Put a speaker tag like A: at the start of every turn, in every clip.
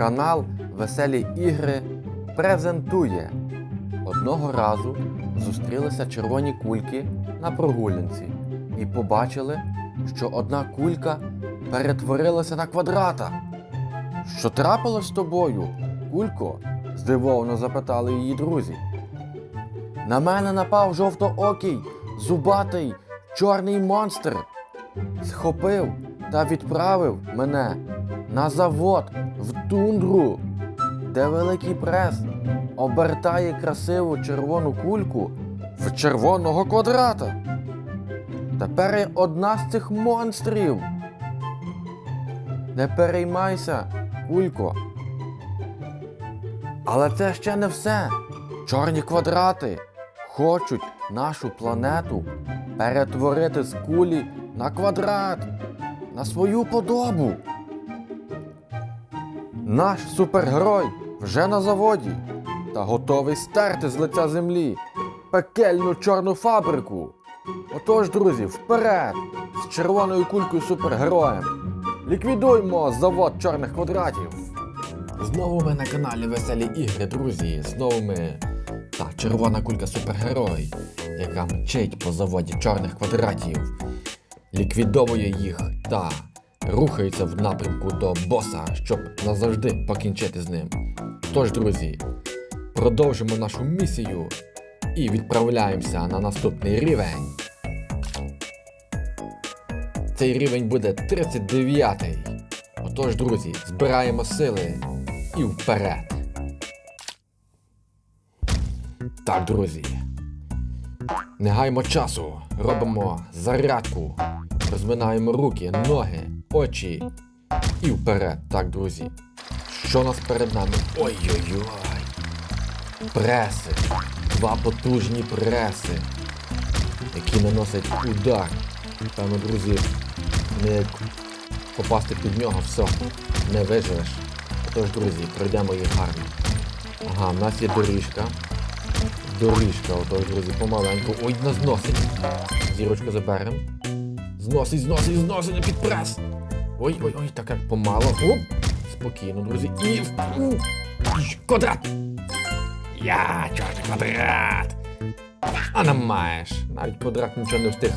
A: Канал Веселі ігри презентує. Одного разу зустрілися червоні кульки на прогулянці і побачили, що одна кулька перетворилася на квадрата. Що трапилось з тобою, кулько? здивовано запитали її друзі. На мене напав жовтоокий, зубатий, чорний монстр. Схопив та відправив мене на завод в тундру, де великий прес обертає красиву червону кульку в червоного квадрата. Тепер я одна з цих монстрів. Не переймайся, кулько. Але це ще не все. Чорні квадрати хочуть нашу планету перетворити з кулі на квадрат, на свою подобу. Наш супергерой вже на заводі та готовий стерти з лиця землі пекельну чорну фабрику. Отож, друзі, вперед! З червоною кулькою супергероєм. Ліквідуймо завод чорних квадратів. Знову ми на каналі Веселі Ігри, друзі. Знову ми та червона кулька супергерой, яка мчить по заводі чорних квадратів, ліквідовує їх та рухається в напрямку до боса, щоб назавжди покінчити з ним. Тож, друзі, продовжимо нашу місію і відправляємося на наступний рівень. Цей рівень буде 39-й. Отож, друзі, збираємо сили і вперед. Так, друзі. Не гаймо часу, робимо зарядку, розминаємо руки, ноги, очі і вперед. Так, друзі. Що у нас перед нами? Ой-ой-ой. Преси. Два потужні преси, які наносять удар. Певно, друзі, не попасти під нього, все, не виживеш. Тож, друзі, пройдемо їх гарно. Ага, в нас є доріжка. Доріжка, отож, друзі, помаленьку. Ой, нас зносить. Зірочку заберемо. Зносить, зносить, зносить на підпрес. Ой, ой, ой, так як помало. Оп! Спокійно, друзі. І. Квадрат! Я, чорний квадрат! А нам маєш. Навіть квадрат нічого не встиг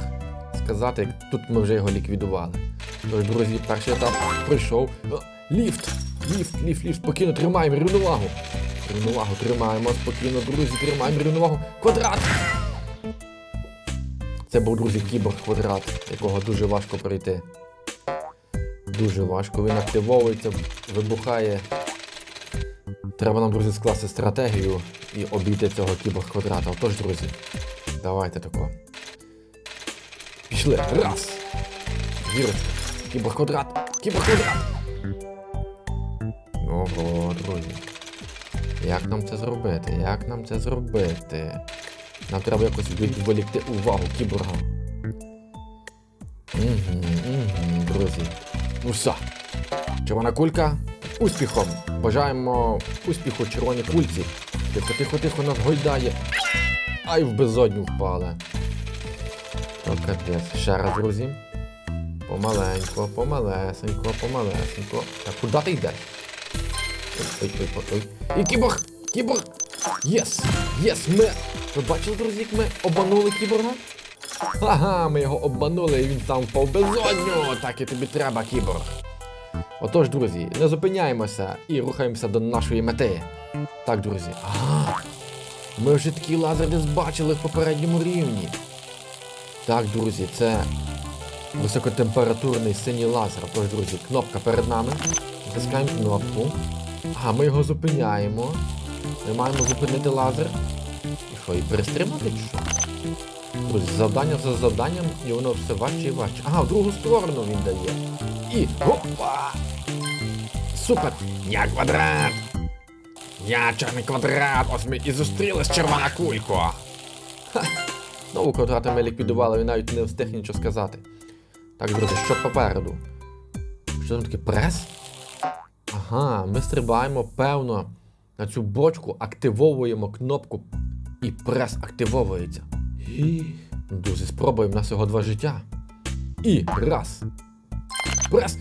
A: сказати, як тут ми вже його ліквідували. Тож, друзі, перший етап пройшов. Ліфт! Ліфт, ліфт, ліфт, спокійно тримаємо рівновагу. Рівновагу тримаємо, спокійно, друзі, тримаємо рівновагу. Квадрат! Це був, друзі, кіборг квадрат, якого дуже важко пройти. Дуже важко. Він активовується, вибухає. Треба нам, друзі, скласти стратегію і обійти цього кіборг квадрата. Отож, друзі, давайте тако. Пішли. Раз. Вірочка. Кіборг квадрат. Кіборг квадрат. Ого, друзі. Як нам це зробити? Як нам це зробити? Нам треба якось відволікти увагу кіборга. Угу, угу, друзі. Ну все. Червона кулька. Успіхом. Бажаємо успіху червоній кульці. Тихо, тихо, тихо нас гойдає. Ай, в безодню впали. То капець. Ще раз, друзі. Помаленько, помалесенько, помалесенько. Так, куди ти йдеш? Ой, ой, ой, ой. І кіборг! Кіборг! Єс! Єс! Ми! Ви бачили, друзі, як ми обманули кіборга? Ага, ми його обманули і він впав в безодню! Так і тобі треба, кіборг. Отож, друзі, не зупиняємося і рухаємося до нашої мети. Так, друзі. Ага. Ми вже такий лазер десь бачили в попередньому рівні. Так, друзі, це високотемпературний синій лазер. Тож, друзі, кнопка перед нами. Натискаємо кнопку. А, ми його зупиняємо. Ми маємо зупинити лазер. І що, і перестримати чи що? Друзі, завдання за завданням, і воно все важче і важче. Ага, в другу сторону він дає. І опа! Супер! Я квадрат! Я чорний квадрат! Ось ми і зустрілись червона кулько! Ха! Знову квадрата ми ліквідували, він навіть не встиг нічого сказати. Так, друзі, що попереду? Що там таке прес? Ага, ми стрибаємо, певно, на цю бочку, активовуємо кнопку і прес активовується. І... Друзі, спробуємо, в нас всього два життя. І раз. Прес!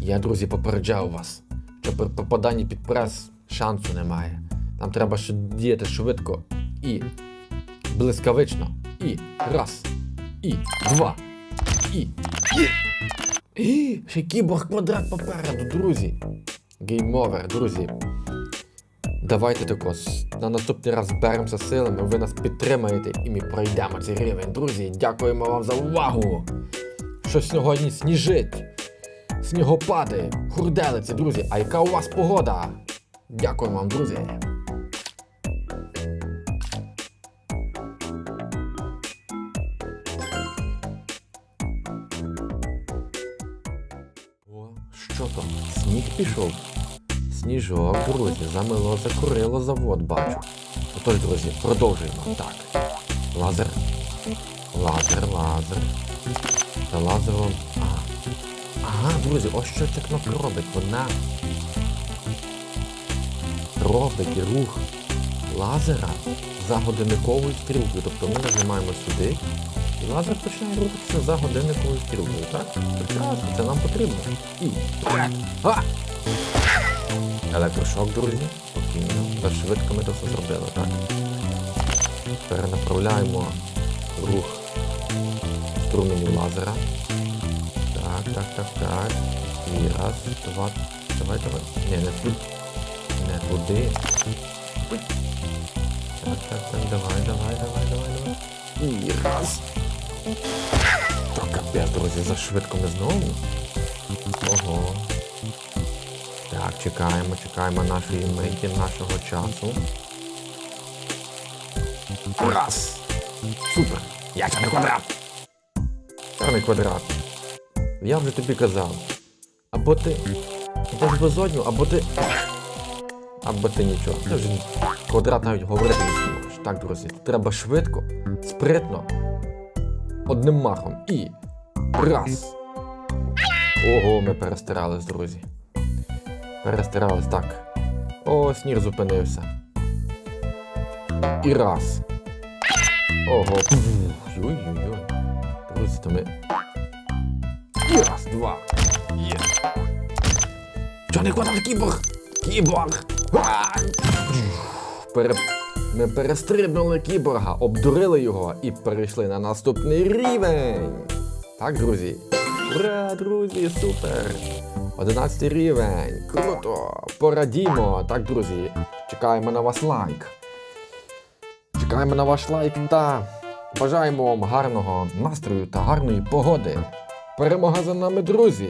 A: Я, друзі, попереджаю вас. Та при попаданні під прес шансу немає. Нам треба діяти швидко і блискавично. І раз. І два. І. І. І. Ще кіборг квадрат попереду, друзі. Гейм овер, друзі. Давайте тако, на наступний раз зберемося силами, ви нас підтримаєте і ми пройдемо цей рівень. Друзі, дякуємо вам за увагу. Що сьогодні сніжить, снігопади, хурделиці, друзі. А яка у вас погода? Дякуємо вам, друзі. Що там? Сніг пішов? Сніжок, друзі, замило, закурило завод, бачу. Отож, друзі, продовжуємо. Так. Лазер. Лазер, лазер. Та лазером. Ага. Ага, друзі, ось що ця кнопка робить. Вона робить рух лазера за годинниковою стрілкою. Тобто ми нажимаємо сюди, лазер починає рухатися за годинниковою стрілкою, так? Прекрасно, це нам потрібно. І. А! Електрошок, друзі. Спокійно. Та швидко ми це все зробили, так? Перенаправляємо рух струменів лазера. Так, так, так, так. І раз, два. Давай, давай. Ні, не туди. Не туди. Так, так, так, давай, давай, давай, давай, давай. І раз. То капець, друзі, за швидко ми знову. Ого. Так, чекаємо, чекаємо нашої миті, нашого часу. Раз! Супер! Чорний квадрат! Чорний квадрат. Я вже тобі казав. Або ти. Або ж безодню, або ти. Або ти нічого. Ти вже квадрат навіть говорити не зможеш. Так, друзі, треба швидко, спритно, одним махом. І. Раз. Ого, ми перестарались, друзі. Перестарались так. О, сніг зупинився. І раз. Ого. Ой-ой-ой. Друзі, то ми. І раз, два. Є. Чорний квадрат кіборг! Кіборг! Пере... Ми перестрибнули кіборга, обдурили його і перейшли на наступний рівень. Так, друзі. Ура, друзі, супер! 11 рівень. Круто! Порадімо. Так, друзі. Чекаємо на вас лайк. Чекаємо на ваш лайк та бажаємо вам гарного настрою та гарної погоди. Перемога за нами, друзі!